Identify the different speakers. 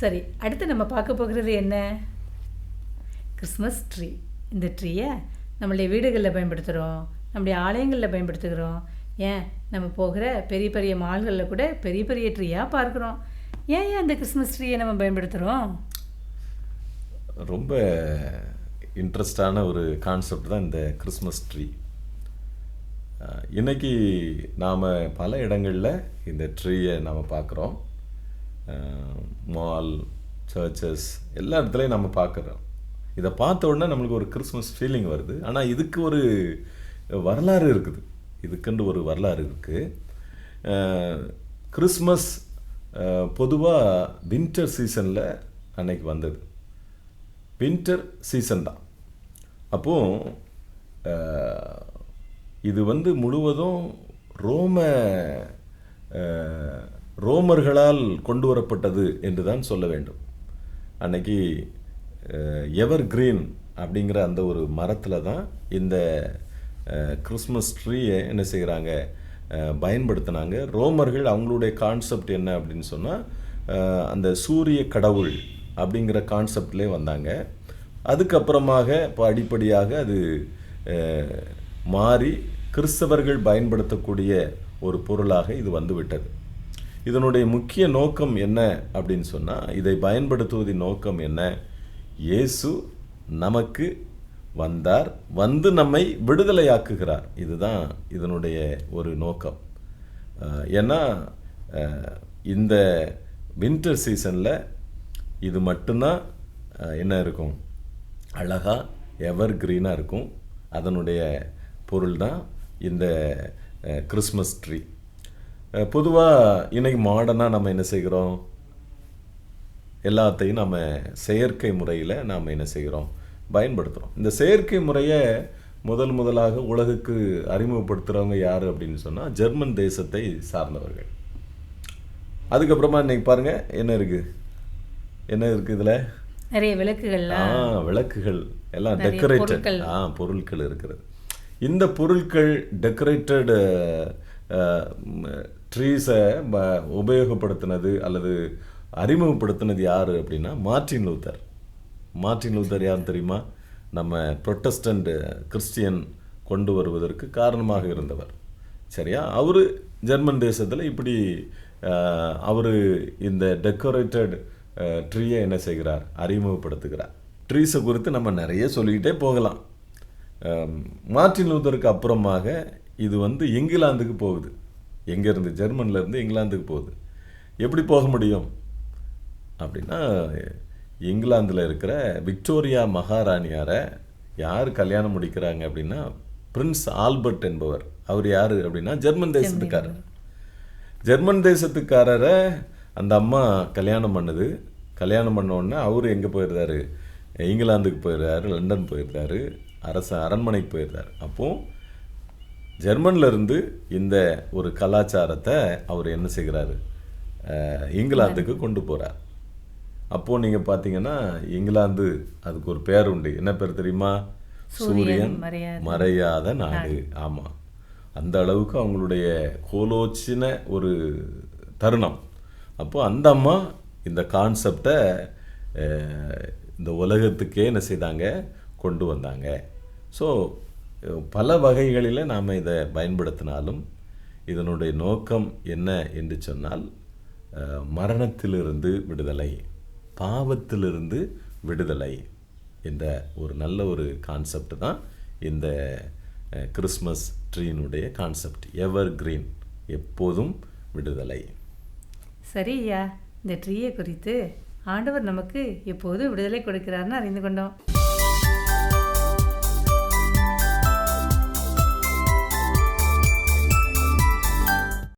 Speaker 1: சரி அடுத்து நம்ம பார்க்க போகிறது என்ன? கிறிஸ்மஸ் ட்ரீ இந்த ட்ரீயை நம்மளுடைய வீடுகளில் பயன்படுத்துகிறோம் நம்முடைய ஆலயங்களில் பயன்படுத்துகிறோம். ஏன்? நம்ம போகிற பெரிய பெரிய மால்களில் கூட பெரிய பெரிய ட்ரீயாக பார்க்குறோம். ஏன் ஏன் அந்த கிறிஸ்மஸ் ட்ரீயை நம்ம பயன்படுத்துகிறோம்?
Speaker 2: ரொம்ப இன்ட்ரெஸ்டான ஒரு கான்செப்ட் தான் இந்த கிறிஸ்மஸ் ட்ரீ இன்றைக்கி நாம் பல இடங்களில் இந்த ட்ரீயை நாம் பார்க்குறோம். மால் சர்ச்சஸ் எல்லா இடத்துலையும் நம்ம பார்க்குறோம். இதை பார்த்த உடனே நம்மளுக்கு ஒரு கிறிஸ்மஸ் ஃபீலிங் வருது. ஆனால் இதுக்கு ஒரு வரலாறு இருக்குது. இதுக்குன்னு ஒரு வரலாறு இருக்குது கிறிஸ்மஸ் பொதுவாக வின்டர் சீசனில் அன்னைக்கு வந்தது. வின்டர் சீசன் தான். அப்போ இது வந்து முழுவதும் ரோம ரோமர்களால் கொண்டு வரப்பட்டது என்று தான் சொல்ல வேண்டும். அன்னைக்கு எவர் கிரீன் அப்படிங்கிற அந்த ஒரு மரத்தில் தான் இந்த கிறிஸ்மஸ் ட்ரீயை என்ன செய்கிறாங்க பயன்படுத்தினாங்க. ரோமர்கள் அவங்களுடைய கான்செப்ட் என்ன அப்படின்னு சொன்னால் அந்த சூரிய கடவுள் அப்படிங்கிற கான்செப்ட்லேயே வந்தாங்க. அதுக்கப்புறமாக இப்போ அடிப்படையாக அது மாறி கிறிஸ்தவர்கள் பயன்படுத்தக்கூடிய ஒரு பொருளாக இது வந்துவிட்டது. இதனுடைய முக்கிய நோக்கம் என்ன அப்படின்னு சொன்னால் இதை பயன்படுத்துவதின் நோக்கம் என்ன? இயேசு நமக்கு வந்தார் வந்து நம்மை விடுதலையாக்குகிறார். இதுதான் இதனுடைய ஒரு நோக்கம். ஏன்னா இந்த வின்டர் சீசனில் இது மட்டும்தான் என்ன இருக்கும்? அழகாக எவர் க்ரீனாக இருக்கும். அதனுடைய பொருள் தான் இந்த கிறிஸ்மஸ் ட்ரீ பொதுவாக இன்னைக்கு மாடர்னாக நம்ம என்ன செய்கிறோம்? எல்லாத்தையும் நம்ம செயற்கை முறையில் நாம் என்ன செய்கிறோம்? பயன்படுத்துகிறோம் இந்த செயற்கை முறையை முதல் முதலாக உலகுக்கு அறிமுகப்படுத்துகிறவங்க யார் அப்படின்னு சொன்னால் ஜெர்மன் தேசத்தை சார்ந்தவர்கள். அதுக்கப்புறமா இன்னைக்கு பாருங்கள் என்ன இருக்குது என்ன இருக்குது இதில்?
Speaker 1: நிறைய விளக்குகள்லாம்
Speaker 2: ஆ விளக்குகள். எல்லாம் டெக்கரேட்டட். ஆ பொருட்கள் இருக்கிறது. இந்த பொருட்கள் டெக்கரேட்டட் ட்ரீஸை உபயோகப்படுத்தினது அல்லது அறிமுகப்படுத்தினது யார் அப்படின்னா மார்ட்டின் லூத்தர் மார்ட்டின் லூத்தர் யார் தெரியுமா? நம்ம ப்ரொட்டஸ்டன்ட் கிறிஸ்டியன் கொண்டு வருவதற்கு காரணமாக இருந்தவர். சரியா? அவர் ஜெர்மன் தேசத்தில் இப்படி அவர் இந்த டெக்கரேட்டட் ட்ரீயை என்ன செய்கிறார்? அறிமுகப்படுத்துகிறார். ட்ரீஸை குறித்து நம்ம நிறைய சொல்லிக்கிட்டே போகலாம். மார்டின் மார்ட்டின் லூத்தருக்கு அப்புறமாக இது வந்து இங்கிலாந்துக்கு போகுது. எங்கேருந்து? ஜெர்மன்லேருந்து இங்கிலாந்துக்கு போகுது. எப்படி போக முடியும்? அப்படின்னா இங்கிலாந்தில் இருக்கிற விக்டோரியா மகாராணியாரை யார் கல்யாணம் முடிக்கிறாங்க அப்படின்னா பிரின்ஸ் ஆல்பர்ட் என்பவர். அவர் யார் அப்படின்னா ஜெர்மன் தேசத்துக்காரர். ஜெர்மன் தேசத்துக்காரரை அந்த அம்மா கல்யாணம் பண்ணுது. கல்யாணம் பண்ண உடனே அவர் எங்கே போயிருந்தாரு இங்கிலாந்துக்கு போயிருந்தாரு லண்டன் போயிருந்தாரு அரச அரண்மனைக்கு போயிருந்தார் அப்போது ஜெர்மன்ல இருந்து இந்த ஒரு கலாச்சாரத்தை அவர் என்ன செய்கிறாரு? இங்கிலாந்துக்கு கொண்டு போகிறார் அப்போது நீங்கள் பார்த்தீங்கன்னா இங்கிலாந்து அதுக்கு ஒரு பேர் உண்டு. என்ன பேர் தெரியுமா? சூரியன்
Speaker 1: மறையாத
Speaker 2: நாடு. ஆமாம் அந்த அளவுக்கு அவங்களுடைய கோலோச்சின ஒரு தருணம். அப்போ அந்த அம்மா இந்த கான்செப்டை இந்த உலகத்துக்கே என்ன செய்தாங்க? கொண்டு வந்தாங்க. ஸோ பல வகைகளில் நாம் இதை பயன்படுத்தினாலும் இதனுடைய நோக்கம் என்ன என்று சொன்னால் மரணத்திலிருந்து விடுதலை பாவத்திலிருந்து விடுதலை என்ற ஒரு நல்ல ஒரு கான்செப்ட் தான் இந்த கிறிஸ்மஸ் ட்ரீனுடைய கான்செப்ட் எவர் கிரீன் எப்போதும் விடுதலை.
Speaker 1: சரி ஐயா இந்த ட்ரீயை குறித்து ஆண்டவர் நமக்கு எப்போதும் விடுதலை கொடுக்கிறார்னு அறிந்து கொண்டோம்.